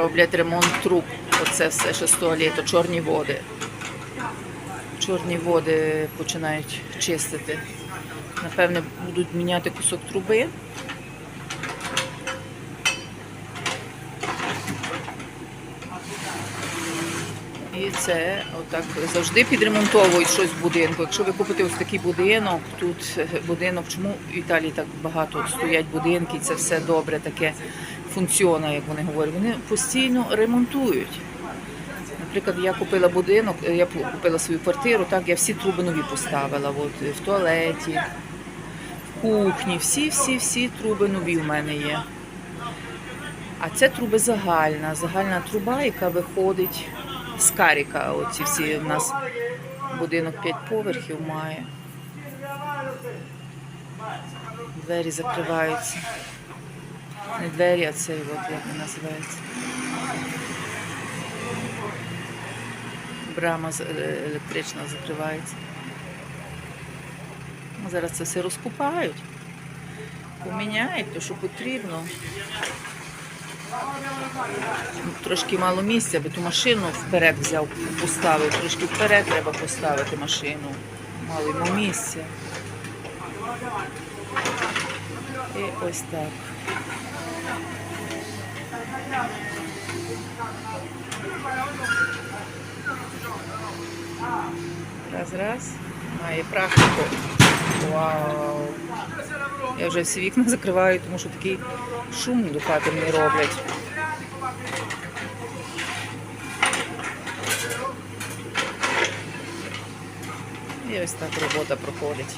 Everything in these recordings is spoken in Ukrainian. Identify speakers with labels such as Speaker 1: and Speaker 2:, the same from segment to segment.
Speaker 1: Роблять ремонт труб. Оце все ще туалету, чорні води. Чорні води починають чистити. Напевне, будуть міняти кусок труби. І це отак завжди підремонтовують щось в будинку. Якщо ви купите ось такий будинок, тут е, будинок, чому в Італії так багато стоять будинки, це все добре, таке функціона, як вони говорять. Вони постійно ремонтують. Наприклад, я купила будинок, е, я купила свою квартиру, так я всі труби нові поставила. От е, в туалеті, в кухні, всі, всі, всі труби нові в мене є. А це труби загальна, загальна труба, яка виходить з каріка. Оці всі в нас будинок 5 поверхів має. Двері закриваються. Не двері, а цей от як він називається. Брама е, електрична закривається. Зараз це все розкупають. Поміняють те, що потрібно. Трошки мало місця, бо ту машину вперед взяв, поставив. Трошки вперед треба поставити машину. Мало йому місця. І ось так. Раз, раз. Має практику. Вау. Я вже всі вікна закриваю, тому що такий шум до хати мені роблять. І ось так робота проходить.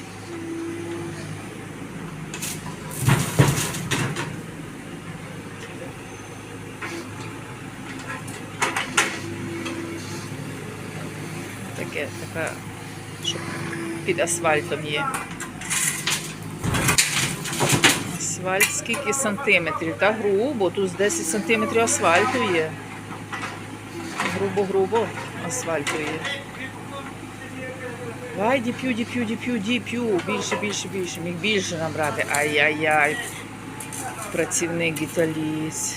Speaker 1: Таке, така, що під асфальтом є. Асфальт скільки сантиметрів? Та грубо, тут 10 сантиметрів асфальту є. Грубо-грубо асфальту є. Вай, діп'ю, діп'ю, діп'ю, діп'ю. Більше, більше, більше. Міг більше набрати. Ай-яй-яй. Працівник італієць.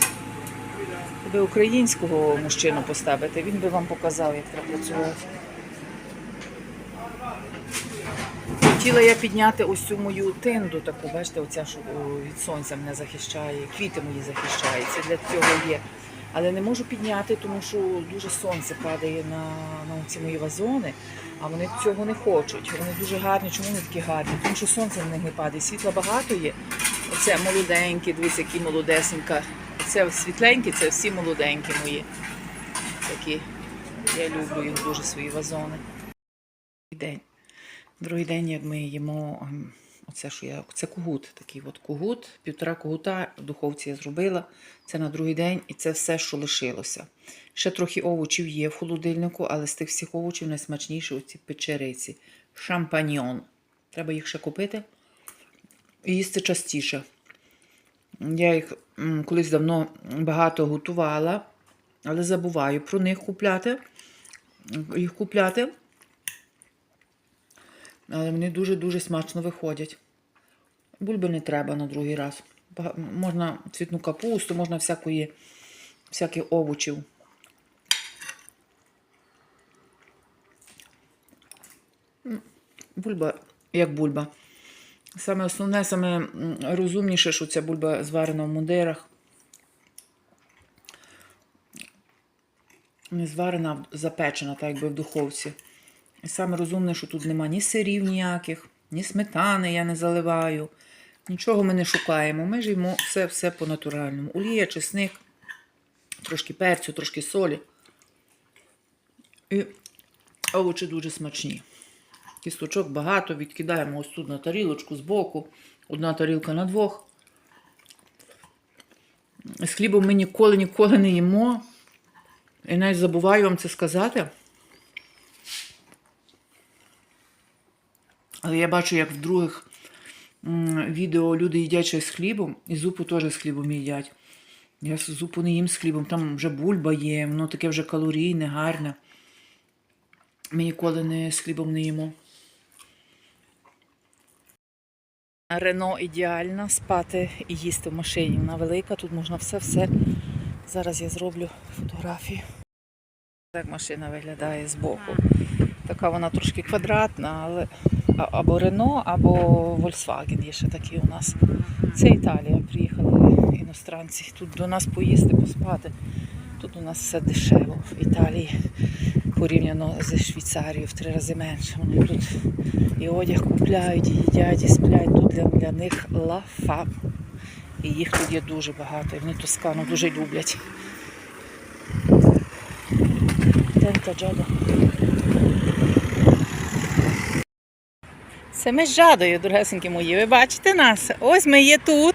Speaker 1: Ви українського мужчину поставите, він би вам показав, як треба працювати. Хотіла я підняти ось цю мою тенду, таку, бачите, оця що від сонця мене захищає, квіти мої захищають. Це для цього є. Але не можу підняти, тому що дуже сонце падає на, на ці мої вазони, а вони цього не хочуть. Вони дуже гарні. Чому вони такі гарні? Тому що сонце на них не падає. Світла багато є. Оце молоденькі, дивіться, які молодесенька. Це світленькі, це всі молоденькі мої. Такі. Я люблю їх дуже свої вазони. День. Другий день, як ми їмо, ем, оце що я, це кугут, такий от кугут, півтора кугута в духовці я зробила. Це на другий день, і це все, що лишилося. Ще трохи овочів є в холодильнику, але з тих всіх овочів найсмачніші оці печериці. Шампаньон. Треба їх ще купити і їсти частіше. Я їх колись давно багато готувала, але забуваю про них купляти. Їх купляти. Але вони дуже-дуже смачно виходять. Бульби не треба на другий раз. Можна цвітну капусту, можна всякої, всяких овочів. Бульба, як бульба. Саме основне, саме розумніше, що ця бульба зварена в мундирах. Не зварена, а запечена, так якби в духовці. І саме розумне, що тут нема ні сирів ніяких, ні сметани я не заливаю. Нічого ми не шукаємо. Ми ж їмо все, все по натуральному. Олія, чесник, трошки перцю, трошки солі. І овочі дуже смачні. Кісточок багато, відкидаємо ось тут на тарілочку збоку. Одна тарілка на двох. З хлібом ми ніколи ніколи не їмо. І навіть забуваю вам це сказати. Але я бачу, як в других відео люди їдять щось з хлібом, і зупу теж з хлібом їдять. Я зупу не їм з хлібом, там вже бульба є, воно таке вже калорійне, гарне. Ми ніколи не з хлібом не їмо. Рено ідеально спати і їсти в машині. Вона велика, тут можна все-все Зараз я зроблю фотографію. Так машина виглядає збоку. Така вона трошки квадратна, але або Рено, або Volkswagen є ще такі у нас. Це Італія. Приїхали іностранці. Тут до нас поїсти, поспати. Тут у нас все дешево в Італії порівняно зі Швейцарією в три рази менше. Вони тут і одяг купляють, і їдять, і сплять. Тут для, для них лафа. І їх тут є дуже багато. І вони Тоскану дуже люблять. Тента Джада. Це ми з Жадою, дорогесенькі мої. Ви бачите нас? Ось ми є тут.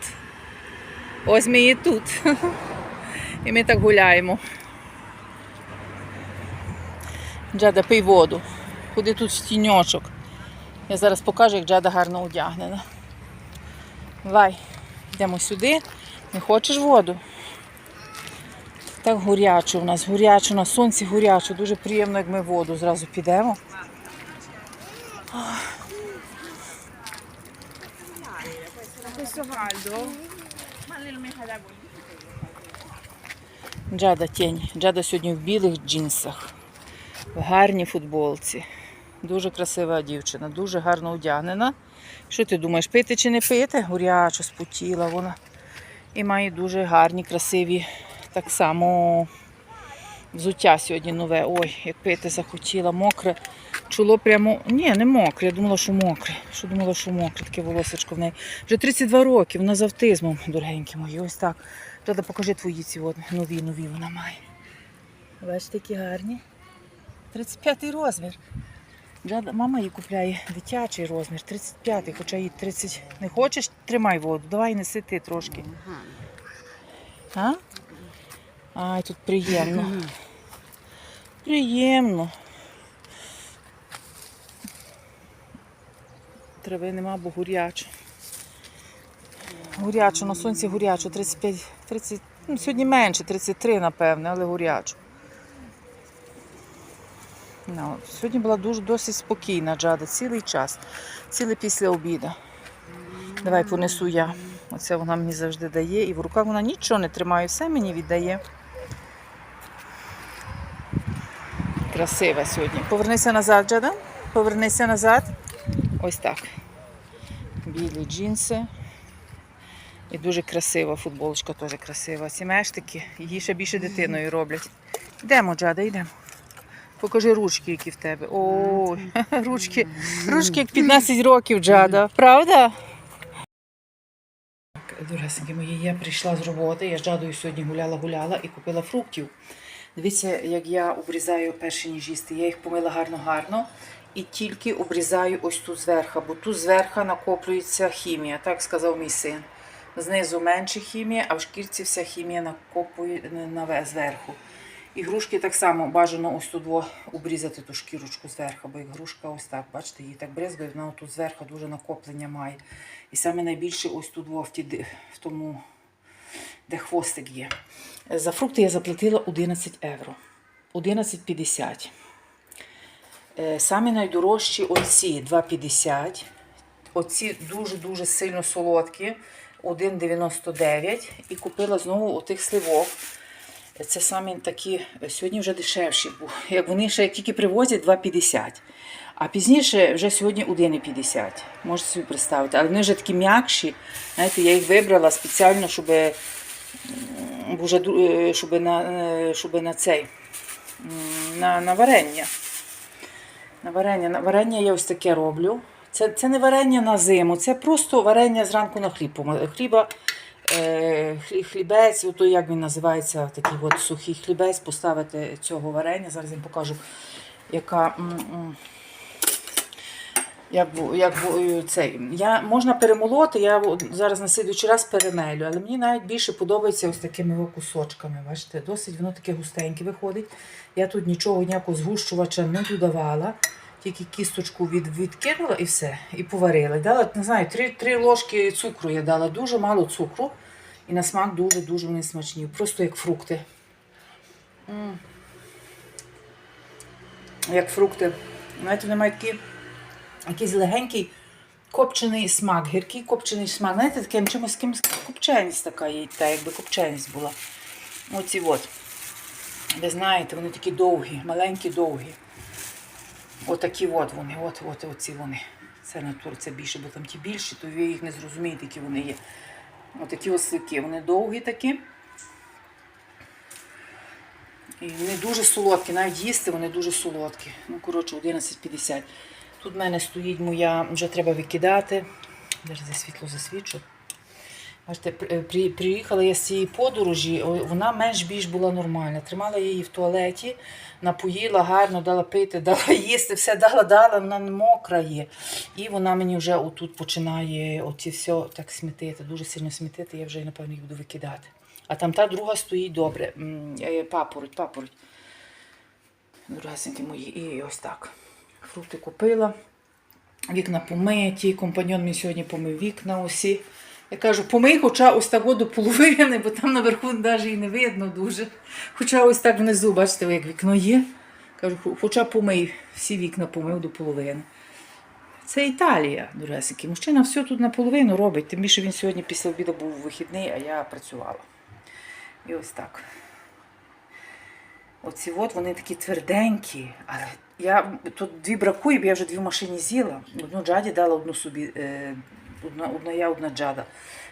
Speaker 1: Ось ми є тут. І ми так гуляємо. Джада, пий воду. Ходи тут в тіньочок. Я зараз покажу, як Джада гарно одягнена. Давай, йдемо сюди. Не хочеш воду? Так гурячо у нас, гурячо, на сонці гурячо. Дуже приємно, як ми воду зразу підемо.
Speaker 2: Questo caldo? Ma non mi fa da.
Speaker 1: Джада тінь. Джада сьогодні в білих джинсах, в гарній футболці. Дуже красива дівчина, дуже гарно одягнена. Що ти думаєш, пити чи не пити? Гурячо, спотіла вона. І має дуже гарні, красиві, так само взуття сьогодні нове. Ой, як пити захотіла, мокре. Чуло прямо. Ні, не мокре. Я думала, що мокре. Що думала, що мокре, таке волосечко в неї. Вже 32 роки, вона з автизмом, дорогенькі мої. Ось так. Джада, покажи твої ці от, нові, нові вона має. Бачите, які гарні. 35-й розмір. Джада, мама їй купляє дитячий розмір, 35-й, хоча їй 30. Не хочеш, тримай воду, давай неси ти трошки. А? Ай, тут приємно. Приємно. Трави нема, бо гурячо. Гурячо, на сонці гурячо, 35, 30, ну, сьогодні менше, 33, напевне, але гурячо. Ну, сьогодні була дуже досить спокійна джада, цілий час, цілий після обіду. Давай понесу я. Оце вона мені завжди дає. І в руках вона нічого не тримає, все мені віддає. Красива сьогодні. Повернися назад, Джада. Повернися назад. Ось так. Білі джинси. І дуже красива футболочка, теж красива. Ці мештики, її ще більше дитиною роблять. Йдемо, Джада, йдемо. Покажи ручки, які в тебе. Ой, ручки, ручки як 15 років, Джада. Правда? Дорогесенькі мої, я прийшла з роботи, я з Джадою сьогодні гуляла-гуляла і купила фруктів. Дивіться, як я обрізаю перші ніж їсти. Я їх помила гарно-гарно і тільки обрізаю ось тут зверху, бо тут зверху накоплюється хімія, так сказав мій син. Знизу менше хімія, а в шкірці вся хімія накопує на зверху. І грушки так само бажано ось тут обрізати ту шкірочку зверху, бо як грушка ось так, бачите, її так бризгає, вона тут зверху дуже накоплення має. І саме найбільше ось тут в, ті, в тому, де хвостик є. За фрукти я заплатила 11 євро. 11,50. Е, Самі найдорожчі оці 2,50. Оці дуже-дуже сильно солодкі. 1,99. І купила знову отих сливок. Це самі такі, сьогодні вже дешевші, як вони ще тільки привозять 2,50. А пізніше вже сьогодні 1,50. Можете собі представити. Але вони вже такі м'якші. Знаєте, я їх вибрала спеціально, щоб, е, щоб, на, е, щоб на цей на, на варення. Варення. Варення я ось таке роблю. Це, це не варення на зиму, це просто варення зранку на хліб. Хліба, е, хлібець, ото як він називається, такий от сухий хлібець, поставити цього варення. Зараз я вам покажу, яка. м, м, Як, як е, цей. Я, можна перемолоти, я зараз на слідуючий раз перемелю, але мені навіть більше подобається ось такими кусочками. Бачите, досить воно таке густеньке виходить. Я тут нічого, ніякого згущувача не додавала, тільки кісточку від, відкинула і все, і поварила. Дала, не знаю, три, три ложки цукру я дала, дуже мало цукру. І на смак дуже-дуже вони смачні. Просто як фрукти. М. Як фрукти. Знаєте, вони мають такі якийсь легенький копчений смак, гіркий копчений смак. Знаєте, таким чимось кимось копченість така є, та якби копченість була. Оці от. Ви знаєте, вони такі довгі, маленькі, довгі. Отакі от вони, от, от, оці вони. Це натур, це більше, бо там ті більші, то ви їх не зрозумієте, які вони є. Отакі ослики, вони довгі такі. І вони дуже солодкі, навіть їсти вони дуже солодкі. Ну, коротше, 11,50. Тут в мене стоїть моя, вже треба викидати. Даже за світло засвічу. Бачите, при- при- приїхала я з цієї подорожі, вона менш-більш була нормальна. Тримала її в туалеті, напоїла гарно, дала пити, дала їсти, все дала, дала, вона мокра є. І вона мені вже отут починає оці все так смітити, дуже сильно смітити, я вже, напевно, їх буду викидати. А там та друга стоїть добре. Е, Папороть, папороть. Дорогесенькі мої, і ось так. Фрукти купила. Вікна помиті, компаньон мені сьогодні помив вікна усі. Я кажу, помий, хоча ось так до половини, бо там наверху навіть і не видно дуже. Хоча ось так внизу, бачите, як вікно є. Кажу, хоча помий, всі вікна помив до половини. Це Італія, дуресики. Мужчина все тут наполовину робить, тим більше він сьогодні після обіду був вихідний, а я працювала. І ось так. Оці от вони такі тверденькі, але я тут дві бракує, бо я вже дві в машині з'їла. Одну джаді дала, одну собі. Е, одна, одна я, одна джада.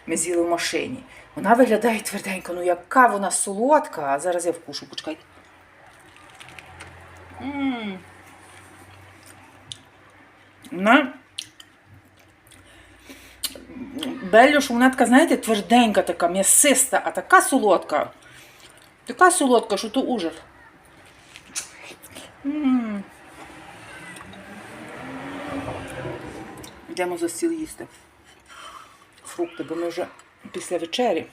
Speaker 1: Ми з'їли в машині. Вона виглядає тверденько, ну яка вона солодка, а зараз я вкушу, почекайте. М. Вона Беллю, що вона така, знаєте, тверденька така, м'ясиста, а така солодка. Така солодка, що то ужас. Йдемо за стіл їсти. Фрукти, бо ми вже після вечері.